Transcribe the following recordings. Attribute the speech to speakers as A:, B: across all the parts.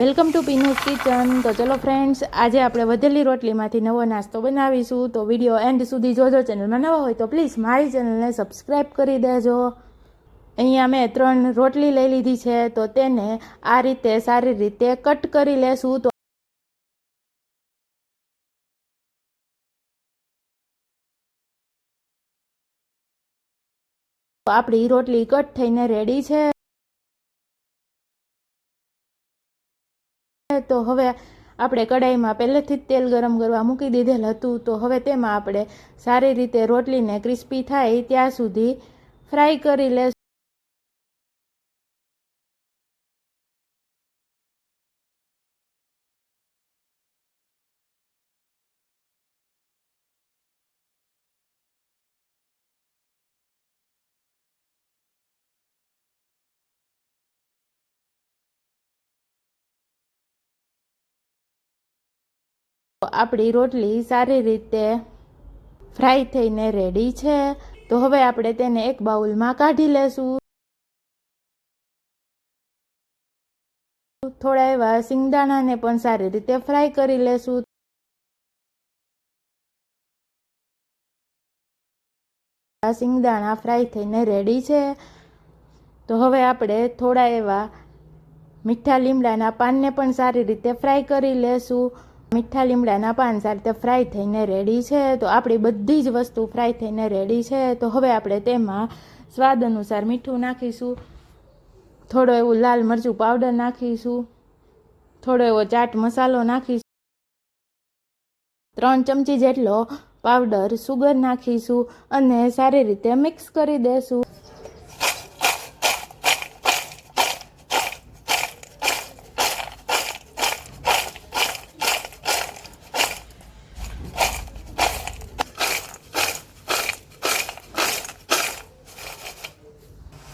A: Welcome to પીનુસ kitchen. તો ચલો friends આજે આપણે વધેલી રોટલીમાંથી નવો નાસ્તો બનાવીશું. તો વીડિયો એન્ડ સુધી જોજો ચેનલમાં નવા હોય તો પ્લીઝ મારી ચેનલને સબસ્ક્રાઈબ કરી દેજો. અહીંયા મેં ત્રણ રોટલી લઈ લીધી છે, તો તેને આ રીતે સારી રીતે કટ કરી લેશું. તો આપણી રોટલી કટ થઈને રેડી છે. તો હવે આપણે કઢાઈમાં પહેલેથી જ તેલ ગરમ કરવા મૂકી દીધેલ હતું. તો હવે તેમાં આપણે સારી રીતે રોટલીને ક્રિસ્પી થાય ત્યાં સુધી ફ્રાય કરી લેશું. આપણી રોટલી સારી રીતે ફ્રાય થઈને રેડી છે, તો હવે આપણે તેને એક બાઉલમાં કાઢી લેશું. થોડા એવા સિંગદાણાને પણ સારી રીતે ફ્રાય કરી લેશું. સિંગદાણા ફ્રાય થઈને રેડી છે. તો હવે આપણે થોડા એવા મીઠા લીમડાના પાનને પણ સારી રીતે ફ્રાય કરી લેશું. મીઠા લીમડાના પાન સારી ફ્રાય થઈને રેડી છે, તો આપણી બધી જ વસ્તુ ફ્રાય થઈને રેડી છે, તો હવે આપણે તેમાં સ્વાદ અનુસાર મીઠું નાખીશું, થોડો એવું લાલ મરચું પાવડર નાખીશું, થોડો એવો ચાટ મસાલો નાખીશું, ત્રણ ચમચી જેટલો પાવડર સુગર નાખીશું અને સારી રીતે મિક્સ કરી દેશું.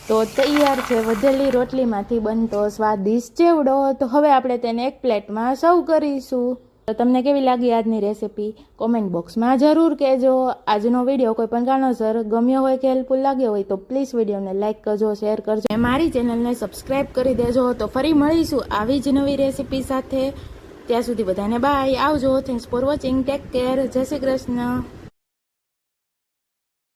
A: તો તૈયાર છે વધેલી રોટલીમાંથી બનતો સ્વાદિષ્ટ ચેવડો તો હવે આપણે તેને એક પ્લેટમાં સર્વ કરીશું. તો તમને કેવી લાગી આજની રેસિપી? કોમેન્ટ બોક્સમાં જરૂર કહેજો. આજનો વીડિયો કોઈ પણ કારણોસર ગમ્યો હોય કે હેલ્પફુલ લાગ્યો હોય તો પ્લીઝ વિડીયોને લાઇક કરજો, શેર કરજો. અને મારી ચેનલને સબસ્ક્રાઈબ કરી દેજો. તો ફરી મળીશું આવી જ નવી રેસિપી સાથે. ત્યાં સુધી બધાને બાય. આવજો. Thanks for watching take care Jai Shri Krishna.